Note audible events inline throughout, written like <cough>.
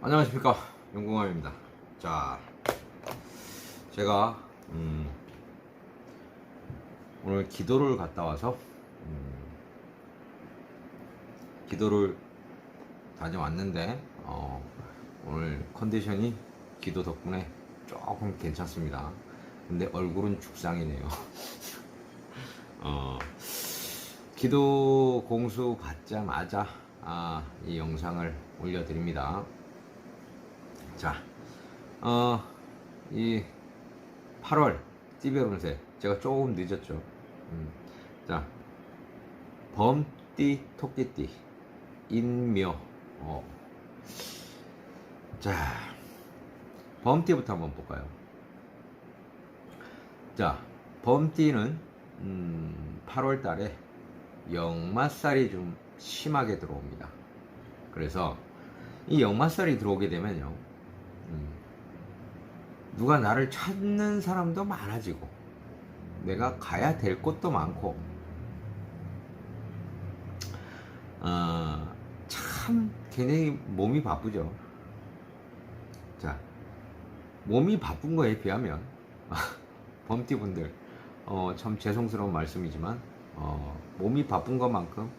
안녕하십니까. 용궁함입니다. 자 제가 음, 오늘 기도를 갔다 와서 음, 기도를 다녀왔는데 어, 오늘 컨디션이 기도 덕분에 조금 괜찮습니다. 근데 얼굴은 죽상이네요. <laughs> 어, 기도 공수 받자마자 아, 이 영상을 올려드립니다. 자, 어, 이 8월 띠별운세. 제가 조금 늦었죠. 음, 자, 범띠, 토끼띠, 인묘. 어. 자, 범띠부터 한번 볼까요? 자, 범띠는 음, 8월 달에 역마살이 좀 심하게 들어옵니다. 그래서 이 역마살이 들어오게 되면요. 음, 누가 나를 찾는 사람도 많아지고 내가 가야 될 곳도 많고 어, 참 굉장히 몸이 바쁘죠. 자, 몸이 바쁜 거에 비하면 <laughs> 범띠분들 어, 참 죄송스러운 말씀이지만 어, 몸이 바쁜 것만큼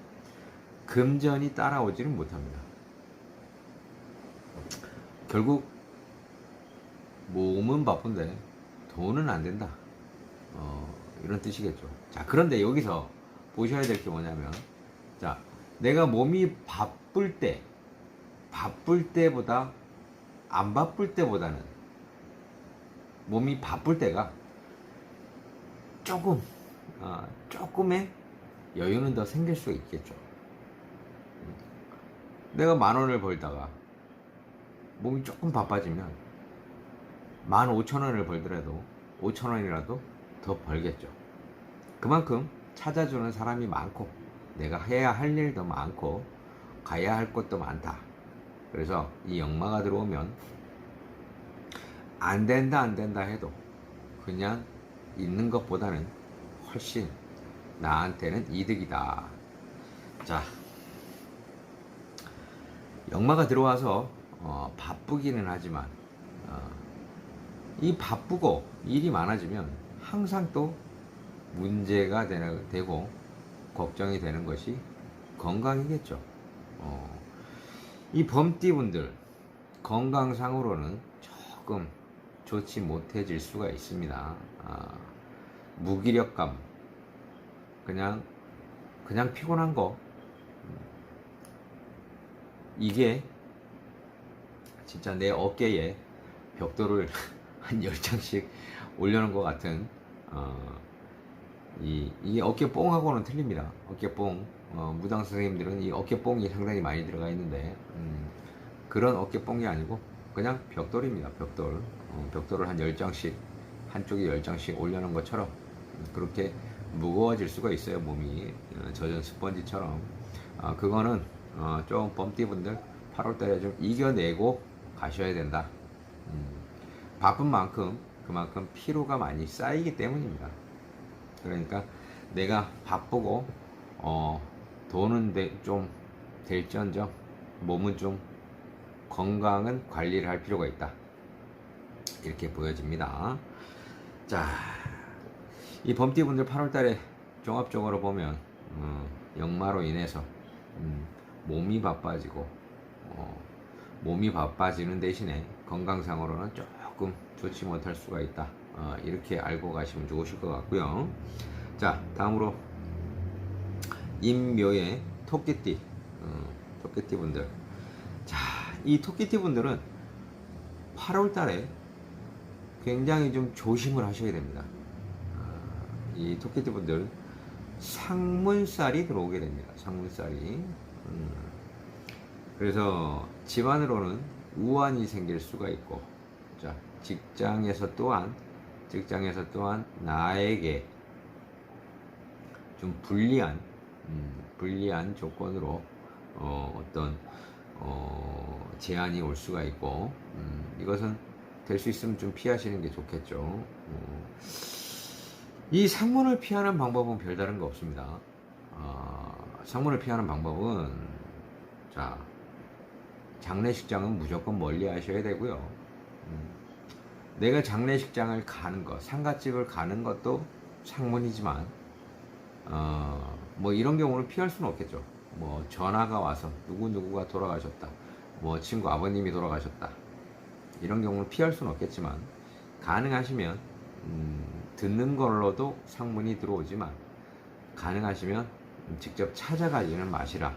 금전이 따라오지는 못합니다. 결국 몸은 바쁜데 돈은 안 된다. 어, 이런 뜻이겠죠. 자, 그런데 여기서 보셔야 될 게 뭐냐면, 자, 내가 몸이 바쁠 때, 바쁠 때보다 안 바쁠 때보다는 몸이 바쁠 때가 조금, 어, 조금의 여유는 더 생길 수 있겠죠. 내가 만 원을 벌다가 몸이 조금 바빠지면 만 오천 원을 벌더라도 오천 원이라도 더 벌겠죠. 그만큼 찾아주는 사람이 많고 내가 해야 할 일도 많고 가야 할 곳도 많다. 그래서 이 역마가 들어오면 안 된다 안 된다 해도 그냥 있는 것보다는 훨씬 나한테는 이득이다. 자, 역마가 들어와서 어, 바쁘기는 하지만 어, 이 바쁘고 일이 많아지면 항상 또 문제가 되고 걱정이 되는 것이 건강이겠죠. 어, 이 범띠분들 건강상으로는 조금 좋지 못해질 수가 있습니다. 아, 무기력감, 그냥 그냥 피곤한 거 이게 진짜 내 어깨에 벽돌을 <laughs> 한 10장씩 올려놓은 것 같은 어, 이, 이 어깨뽕하고는 틀립니다. 어깨뽕 어, 무당 선생님들은 이 어깨뽕이 상당히 많이 들어가 있는데 음, 그런 어깨뽕이 아니고 그냥 벽돌입니다. 벽돌 어, 벽돌을 한 10장씩 한쪽에 10장씩 올려놓은 것처럼 그렇게 무거워질 수가 있어요 몸이 어, 젖은 스펀지처럼 어, 그거는 어, 좀 범띠분들 8월달에 좀 이겨내고 가셔야 된다. 음, 바쁜 만큼 그만큼 피로가 많이 쌓이기 때문입니다. 그러니까 내가 바쁘고 어, 돈은 되- 좀 될지언정 몸은 좀 건강은 관리를 할 필요가 있다. 이렇게 보여집니다. 자, 이 범띠분들 8월달에 종합적으로 보면 어, 역마로 인해서 음, 몸이 바빠지고 어, 몸이 바빠지는 대신에 건강상으로는 조금 좋지 못할 수가 있다. 어, 이렇게 알고 가시면 좋으실 것 같고요. 자, 다음으로 임묘의 토끼띠, 어, 토끼띠 분들. 자, 이 토끼띠 분들은 8월 달에 굉장히 좀 조심을 하셔야 됩니다. 어, 이 토끼띠 분들 상문살이 들어오게 됩니다. 상문살이. 음, 그래서 집안으로는 우환이 생길 수가 있고, 자, 직장에서 또한, 직장에서 또한 나에게 좀 불리한, 음, 불리한 조건으로 어, 떤 어, 제한이 올 수가 있고 음, 이것은 될 수 있으면 좀 피하시는 게 좋겠죠. 어, 이 상문을 피하는 방법은 별다른 거 없습니다. 어, 상문을 피하는 방법은 자 장례식장은 무조건 멀리 하셔야 되고요. 음, 내가 장례식장을 가는 것, 상가집을 가는 것도 상문이지만 어, 뭐 이런 경우는 피할 수는 없겠죠. 뭐 전화가 와서 누구 누구가 돌아가셨다. 뭐 친구 아버님이 돌아가셨다. 이런 경우는 피할 수는 없겠지만 가능하시면 음, 듣는 걸로도 상문이 들어오지만 가능하시면 직접 찾아가지는 마시라.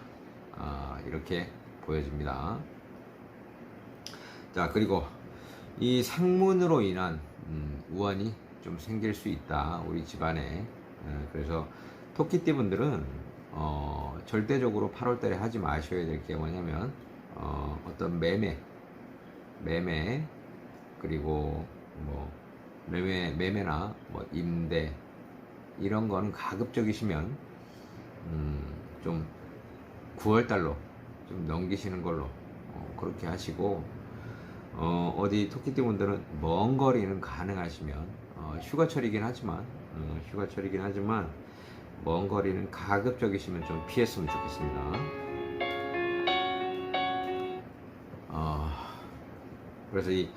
아, 이렇게 보여집니다. 자 그리고 이 상문으로 인한 음, 우환이 좀 생길 수 있다 우리 집안에. 예, 그래서 토끼띠 분들은 어, 절대적으로 8월달에 하지 마셔야 될 게 뭐냐면 어, 어떤 매매 매매 그리고 뭐 매매 매매나 뭐 임대 이런 거는 가급적이시면 음, 좀 9월달로 좀 넘기시는 걸로 어, 그렇게 하시고 어, 어디 토끼띠 분들은 먼 거리는 가능하시면 어, 휴가철이긴 하지만 어, 휴가철이긴 하지만 먼 거리는 가급적이시면 좀 피했으면 좋겠습니다. 어, 그래서 이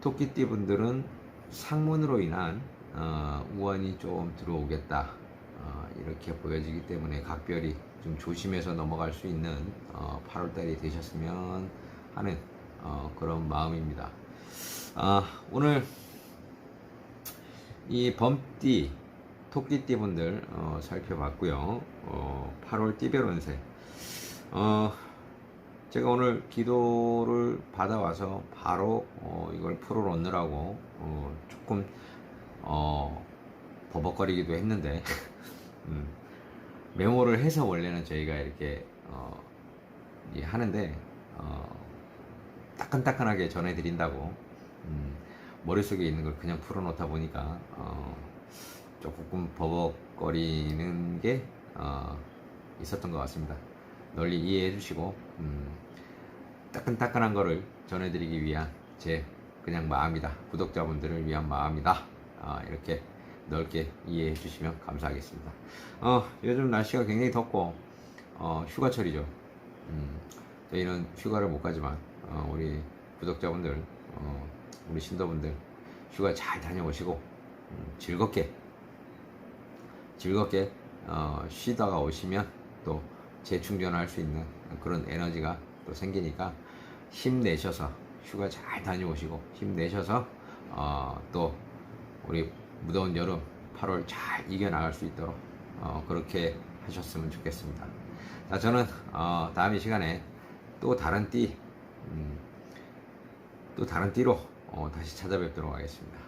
토끼띠 분들은 상문으로 인한 어, 우환이 좀 들어오겠다 어, 이렇게 보여지기 때문에 각별히 좀 조심해서 넘어갈 수 있는 어, 8월달이 되셨으면 하는 어, 그런 마음입니다. 아, 오늘 이 범띠, 토끼띠 분들 어, 살펴봤고요. 어, 8월 띠별 운세. 어, 제가 오늘 기도를 받아와서 바로 어, 이걸 풀어놓느라고 어, 조금 어, 버벅거리기도 했는데 <laughs> 음, 메모를 해서 원래는 저희가 이렇게 어, 이 하는데 어, 따끈따끈하게 전해드린다고 음, 머릿속에 있는 걸 그냥 풀어놓다 보니까 어, 조금 버벅거리는 게 어, 있었던 것 같습니다. 널리 이해해 주시고 음, 따끈따끈한 거를 전해드리기 위한 제 그냥 마음이다. 구독자분들을 위한 마음이다. 아, 이렇게 넓게 이해해 주시면 감사하겠습니다. 어, 요즘 날씨가 굉장히 덥고 어, 휴가철이죠. 음, 저희는 휴가를 못 가지만 어, 우리 구독자분들, 어, 우리 신도분들 휴가 잘 다녀오시고 음, 즐겁게 즐겁게 어, 쉬다가 오시면 또 재충전할 수 있는 그런 에너지가 또 생기니까 힘내셔서 휴가 잘 다녀오시고 힘내셔서 어, 또 우리 무더운 여름 8월 잘 이겨나갈 수 있도록 어, 그렇게 하셨으면 좋겠습니다. 자, 저는 어, 다음 이 시간에 또 다른 띠, 음, 또 다른 띠로 어, 다시 찾아뵙도록 하겠습니다.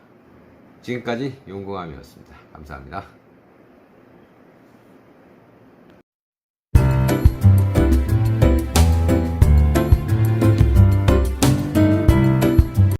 지금까지 용궁함이었습니다. 감사합니다.